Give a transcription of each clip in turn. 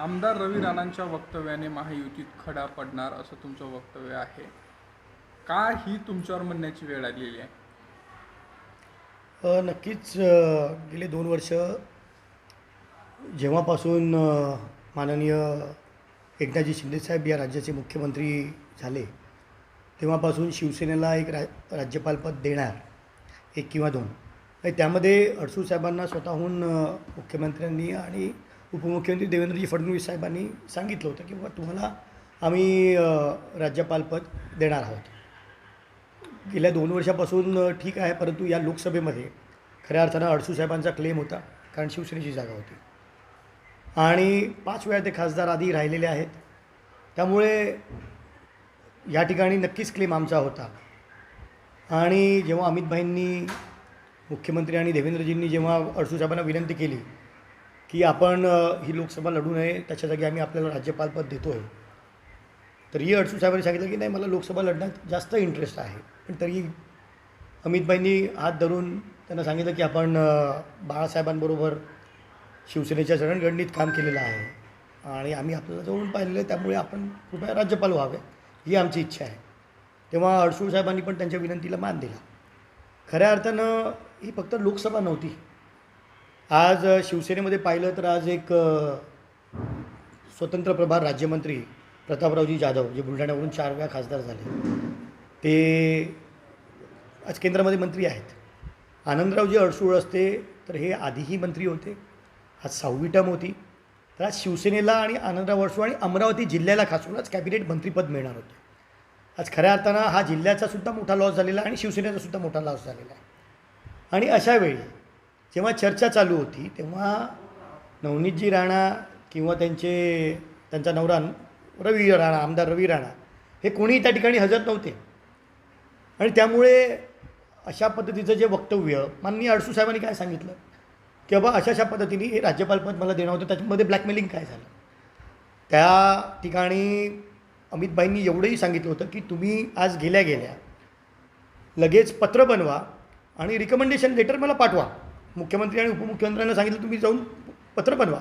आमदार रवी राणांच्या वक्तव्याने महायुतीत खडा पडणार असं तुमचं वक्तव्य आहे. का ही तुमच्यावर म्हणण्याची वेळ आलेली आहे? नक्कीच गेले दोन वर्ष जेव्हापासून माननीय एकनाथजी शिंदेसाहेब या राज्याचे मुख्यमंत्री झाले तेव्हापासून शिवसेनेला एक रा राज्यपालपद देणार एक किंवा दोन. म्हणजे त्यामध्ये अडसूळ साहेबांना स्वतःहून मुख्यमंत्र्यांनी आणि उपमुख्यमंत्री देवेंद्रजी फडणवीस साहेबांनी सांगितलं होतं की बाबा तुम्हाला आम्ही राज्यपालपद देणार आहोत. गेल्या दोन वर्षापासून ठीक आहे परंतु या लोकसभेमध्ये खऱ्या अर्थानं अडसू साहेबांचा क्लेम होता कारण शिवसेनेची जागा होती. आणि पाच वेळा ते खासदार आधी राहिलेले आहेत. त्यामुळे या ठिकाणी नक्कीच क्लेम आमचा होता. आणि जेव्हा अमितभाईंनी मुख्यमंत्री आणि देवेंद्रजींनी जेव्हा अडसू साहेबांना विनंती केली की आपण ही लोकसभा लढू नये त्याच्या जागी आम्ही आपल्याला राज्यपालपद देतो आहे तरीही अडसू साहेबांनी सांगितलं की नाही मला लोकसभा लढण्यात जास्त इंटरेस्ट आहे. पण तरी अमितभाईंनी हात धरून त्यांना सांगितलं की आपण बाळासाहेबांबरोबर शिवसेनेच्या जडणघडणीत काम केलेलं आहे. आणि आम्ही आपल्याला जवळून पाहिलेलं आहे त्यामुळे आपण कृपया राज्यपाल व्हावे ही आमची इच्छा आहे. तेव्हा अडसूळ साहेबांनी पण त्यांच्या विनंतीला मान दिला. खऱ्या अर्थानं ही फक्त लोकसभा नव्हती आज शिवसेनेमध्ये पाहिलं तर आज एक स्वतंत्र प्रभार राज्यमंत्री प्रतापरावजी जाधव जे बुलढाण्यावरून चार वेळा खासदार झाले. ते आज केंद्रामध्ये मंत्री आहेत. आनंदरावजी अडसूळ असते तर हे आधीही मंत्री होते. आज सहावी टर्म होती. तर आज शिवसेनेला आणि आनंदराव अडसूळ आणि अमरावती जिल्ह्याला खासून आज कॅबिनेट मंत्रीपद मिळणार होतं. आज खऱ्या अर्थानं हा जिल्ह्याचा सुद्धा मोठा लॉस झालेला आहे आणि शिवसेनेचा सुद्धा मोठा लॉस झालेला आहे. आणि अशा वेळी जेव्हा चर्चा चालू होती तेव्हा नवनीतजी राणा किंवा त्यांचे त्यांचा नवरा रवी राणा आमदार रवी राणा हे कोणीही त्या ठिकाणी हजर नव्हते. आणि त्यामुळे अशा पद्धतीचं जे वक्तव्य माननीय अडसू साहेबांनी काय सांगितलं? की बाबा अशा अशा पद्धतीने हे राज्यपालपद मला देणं होतं त्याच्यामध्ये ब्लॅकमेलिंग काय झालं? त्या ठिकाणी अमितबाईंनी एवढंही सांगितलं होतं की तुम्ही आज गेल्या गेल्या लगेच पत्र बनवा आणि रिकमेंडेशन लेटर मला पाठवा. मुख्यमंत्री आणि उपमुख्यमंत्र्यांना सांगितलं तुम्ही जाऊन पत्र बनवा.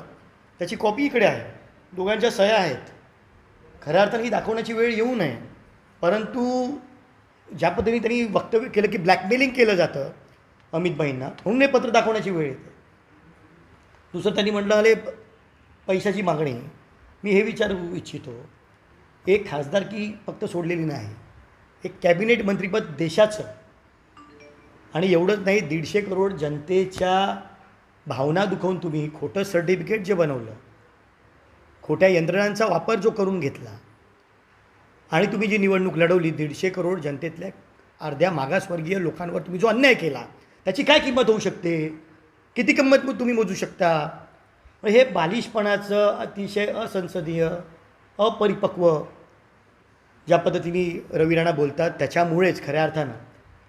त्याची कॉपी इकडे आहे. दोघांच्या सह्या आहेत. खऱ्या अर्थाने ही दाखवण्याची वेळ येऊ नये. परंतु ज्या पद्धतीने त्यांनी वक्तव्य केलं की ब्लॅकमेलिंग केलं जातं अमितबाईंना म्हणून हे पत्र दाखवण्याची वेळ येते. दुसरं त्यांनी म्हटलं आले पैशाची मागणी. मी हे विचारू इच्छितो. एक खासदारकी फक्त सोडलेली नाही. एक कॅबिनेट मंत्रीपद देशाचं आणि एवढंच नाही दीडशे करोड जनतेच्या भावना दुखवून तुम्ही खोटं सर्टिफिकेट जे बनवलं खोट्या यंत्रणांचा वापर जो करून घेतला आणि तुम्ही जी निवडणूक लढवली दीडशे करोड जनतेतल्या अर्ध्या मागासवर्गीय लोकांवर तुम्ही जो अन्याय केला त्याची काय किंमत होऊ शकते? किती किंमत मग तुम्ही मोजू शकता? हे बालिशपणाचं अतिशय असंसदीय अपरिपक्व ज्या पद्धतीने रवी राणा बोलतात त्याच्यामुळेच खऱ्या अर्थानं.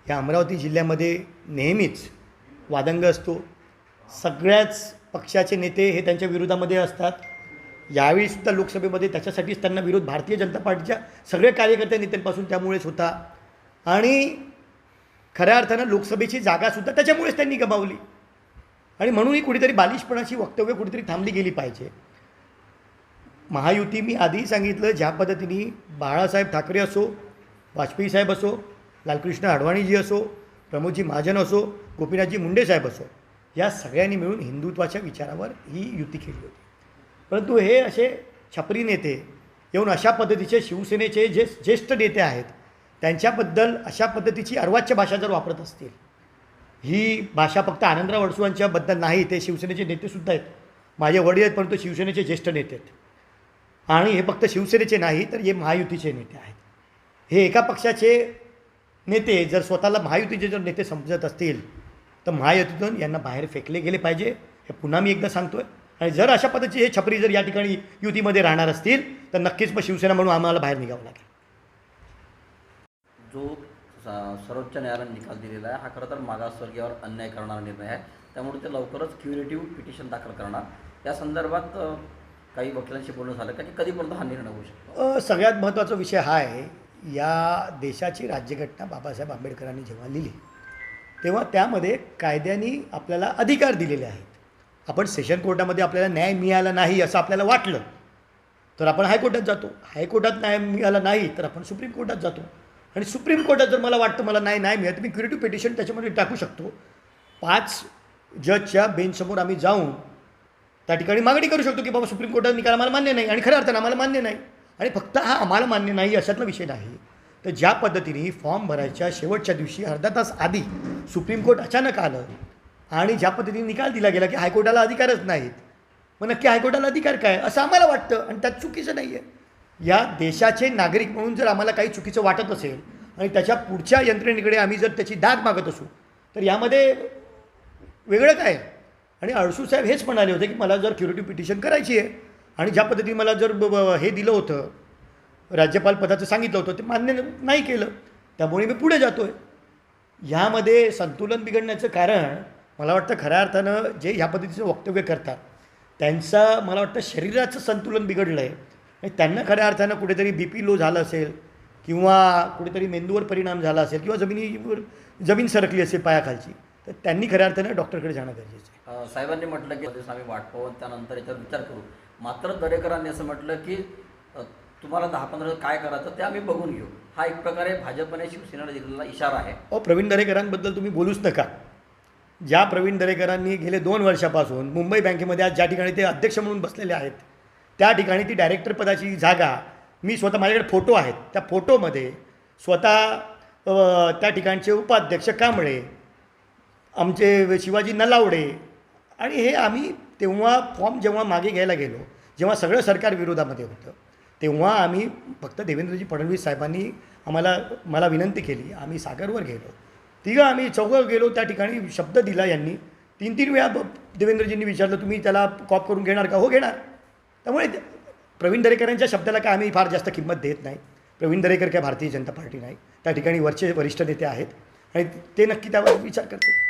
या अमरावती जिल्ह्यामध्ये नेहमीच वादंग असतो. सगळ्याच पक्षाचे नेते हे त्यांच्या विरोधामध्ये असतात. यावेळीसुद्धा लोकसभेमध्ये त्याच्यासाठीच त्यांना विरोध भारतीय जनता पार्टीच्या सगळे कार्यकर्ते नेत्यांपासून त्यामुळेच होता. आणि खऱ्या अर्थानं लोकसभेची जागासुद्धा त्याच्यामुळेच त्यांनी गमावली. आणि म्हणूनही कुठेतरी बालिशपणाची वक्तव्य कुठेतरी थांबली गेली पाहिजे. महायुती मी आधीही सांगितलं ज्या पद्धतीने बाळासाहेब ठाकरे असो वाजपेयी साहेब असो लालकृष्ण अडवाणीजी असो प्रमोदजी महाजन असो गोपीनाथजी मुंडेसाहेब असो या सगळ्यांनी मिळून हिंदुत्वाच्या विचारावर ही युती केली होती. परंतु हे असे छपरी नेते येऊन अशा पद्धतीचे शिवसेनेचे जे ज्येष्ठ नेते आहेत त्यांच्याबद्दल अशा पद्धतीची अर्वाच्य भाषा जर वापरत असतील ही भाषा फक्त आनंदराव अडसूळांच्याबद्दल नाही ते शिवसेनेचे नेतेसुद्धा आहेत. माझे वडील आहेत परंतु शिवसेनेचे ज्येष्ठ नेते आहेत. आणि हे फक्त शिवसेनेचे नाही तर हे महायुतीचे नेते आहेत. हे एका पक्षाचे नेते जर स्वतःला महायुतीचे जर नेते समजत असतील तर महायुतीतून यांना बाहेर फेकले गेले पाहिजे हे पुन्हा मी एकदा सांगतोय. आणि जर अशा पद्धतीचे हे छपरी जर या ठिकाणी युतीमध्ये राहणार असतील तर नक्कीच मग शिवसेना म्हणून आम्हाला बाहेर निघावं लागेल. जो सर्वोच्च न्यायालयाने निकाल दिलेला आहे हा खरं तर मागासवर्गीयावर अन्याय करणारा निर्णय आहे. त्यामुळे ते लवकरच क्युरेटिव्ह पिटिशन दाखल करणार. या संदर्भात काही वकिलांशी बोलणं झालं का की कधीपर्यंत हा निर्णय होऊ शकतो? सगळ्यात महत्त्वाचा विषय हा आहे या देशाची राज्यघटना बाबासाहेब आंबेडकरांनी जेव्हा लिहिली तेव्हा त्यामध्ये कायद्याने आपल्याला अधिकार दिलेले आहेत. आपण सेशन कोर्टामध्ये आपल्याला न्याय मिळाला नाही असं आपल्याला वाटलं तर आपण हायकोर्टात जातो. हायकोर्टात न्याय मिळाला नाही तर आपण सुप्रीम कोर्टात जातो. आणि सुप्रीम कोर्टात जर मला वाटतं मला नाही नाही मिळत मी क्युरेटिव्ह पिटिशन त्याच्यामध्ये टाकू शकतो. पाच जजच्या बेंचसमोर आम्ही जाऊन त्या ठिकाणी मागणी करू शकतो की बाबा सुप्रीम कोर्टात निकाल आम्हाला मान्य नाही आणि खऱ्या अर्थानं आम्हाला मान्य नाही. आणि फक्त हा आम्हाला मान्य नाही अशातला विषय नाही. तर ज्या पद्धतीने फॉर्म भरायच्या शेवटच्या दिवशी अर्धा तास आधी सुप्रीम कोर्ट अचानक आलं आणि ज्या पद्धतीने निकाल दिला गेला की हायकोर्टाला अधिकारच नाहीत. मग नक्की हायकोर्टाला अधिकार काय? असं आम्हाला वाटतं आणि त्यात चुकीचं नाही आहे या देशाचे नागरिक म्हणून जर आम्हाला काही चुकीचं वाटत असेल आणि त्याच्या पुढच्या यंत्रणेकडे आम्ही जर त्याची दाद मागत असू तर यामध्ये वेगळं काय? आणि अडसू साहेब हेच म्हणाले होते की मला जर क्युरेटिव्ह पिटिशन करायची आहे आणि ज्या पद्धतीने मला जर ब- हे दिलं होतं राज्यपाल पदाचं सांगितलं होतं ते मान्य नाही केलं. त्यामुळे मी पुढे जातो आहे ह्यामध्ये संतुलन बिघडण्याचं कारण मला वाटतं खऱ्या अर्थानं जे ह्या पद्धतीचं वक्तव्य करतात त्यांचं मला वाटतं शरीराचं संतुलन बिघडलं आहे आणि त्यांना खऱ्या अर्थानं कुठेतरी बी पी लो झालं असेल किंवा कुठेतरी मेंदूवर परिणाम झाला असेल किंवा जमिनीवर जमीन सरकली असेल पायाखालची तर त्यांनी खऱ्या अर्थानं डॉक्टरकडे जाणं गरजेचं आहे. साहेबांनी म्हटलं की आम्ही वाट पाहून त्यानंतर याच्यावर विचार करू. मात्र दरेकरांनी असं म्हटलं की तुम्हाला दहा पंधरा काय करायचं ते आम्ही बघून घेऊ. हा एक प्रकारे भाजपने शिवसेनेला दिलेला इशारा आहे. अहो प्रवीण दरेकरांबद्दल तुम्ही बोलूच नका. ज्या प्रवीण दरेकरांनी गेले दोन वर्षापासून मुंबई बँकेमध्ये आज ज्या ठिकाणी ते अध्यक्ष म्हणून बसलेले आहेत त्या ठिकाणी ती डायरेक्टर पदाची जागा मी स्वतः माझ्याकडे फोटो आहेत. त्या फोटोमध्ये स्वतः त्या ठिकाणचे उपाध्यक्ष कांबळे आमचे शिवाजी नलावडे आणि हे आम्ही तेव्हा फॉर्म जेव्हा मागे घ्यायला गेलो जेव्हा सगळं सरकार विरोधामध्ये होतं तेव्हा आम्ही फक्त देवेंद्रजी फडणवीस साहेबांनी आम्हाला मला विनंती केली आम्ही सागरवर गेलो. तिघं आम्ही चौघं गेलो त्या ठिकाणी शब्द दिला यांनी. तीन तीन वेळा ब- देवेंद्रजींनी विचारलं तुम्ही त्याला कॉप करून घेणार का? हो घेणार. त्यामुळे प्रवीण दरेकरांच्या शब्दाला काय आम्ही फार जास्त किंमत देत नाही. प्रवीण दरेकर काय भारतीय जनता पार्टी नाही. त्या ठिकाणी वरचे वरिष्ठ नेते आहेत. आणि ते नक्की त्यावर विचार करते